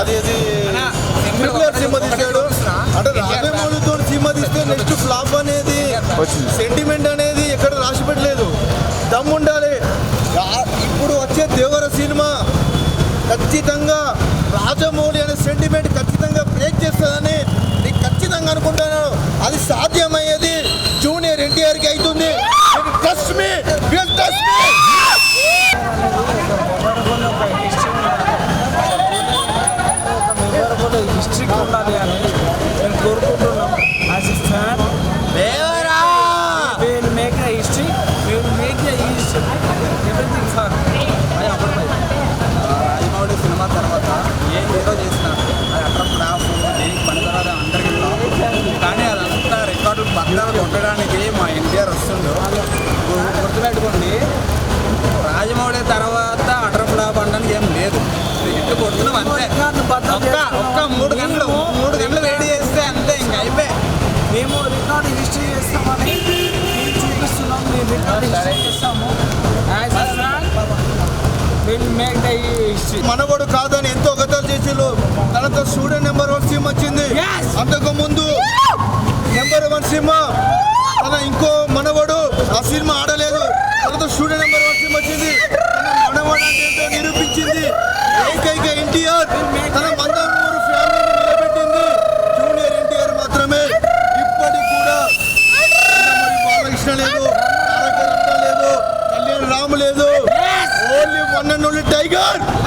అది అది ట్రిపులర్ సినిమా తీశాడు అంటే రాజమౌళితో సినిమా తీస్తే. నెక్స్ట్ ఫ్లాప్ అనేది. సెంటిమెంట్ అనేది ఎక్కడ రాసి పెట్టలేదు దమ్ ఉండాలి ఇప్పుడు వచ్చే దేవర సినిమా ఖచ్చితంగా రాజమౌళి అనే సెంటిమెంట్ ఖచ్చితంగా బ్రేక్ చేస్తుందని నేను ఖచ్చితంగా అనుకుంటున్నాను అది సాధ్యమయ్యేది అని మేము కోరుకుంటున్నాం. As fan will make the history will make the history everything for అది అప్పుడు రాజమౌళి సినిమా తర్వాత ఏ హీరో చేసినా అది అట్ర క్రాఫ్ దేనికి పనికిరాదు అందరికీ. కానీ అదంతా రికార్డులు బద్దలు కొట్టడానికి మా ఎన్టీఆర్ వస్తుండు. గుర్తుపెట్టుకోండి రాజమౌళి తర్వాత అటర్ ఫ్లాప్ అనడానికి ఏం లేదు. ఇట్టు కొడుతున్నాం అంతే. మనవడు కాదని ఎంతో కథలు చేసిళ్ళు తర్వాత స్టూడెంట్ నెంబర్ వన్ సినిమా వచ్చింది! అంతకు ముందు నెంబర్ వన్ సినిమా తన ఇంకో మనవడు ఆ సినిమా ఆడలేదు. తర్వాత స్టూడెంట్ నెంబర్ వన్ సినిమా వచ్చింది. తన మనవడు అంటే ఏంటో నిరూపించింది. ఏకైక ఎన్టీఆర్ తన మందమూరు ఫ్యామిలీని నిలబెట్టింది. జూనియర్ ఎన్టీఆర్ మాత్రమే. ఇప్పటికి కూడా నందమూరి బాలకృష్ణ లేదు. only one and only tiger.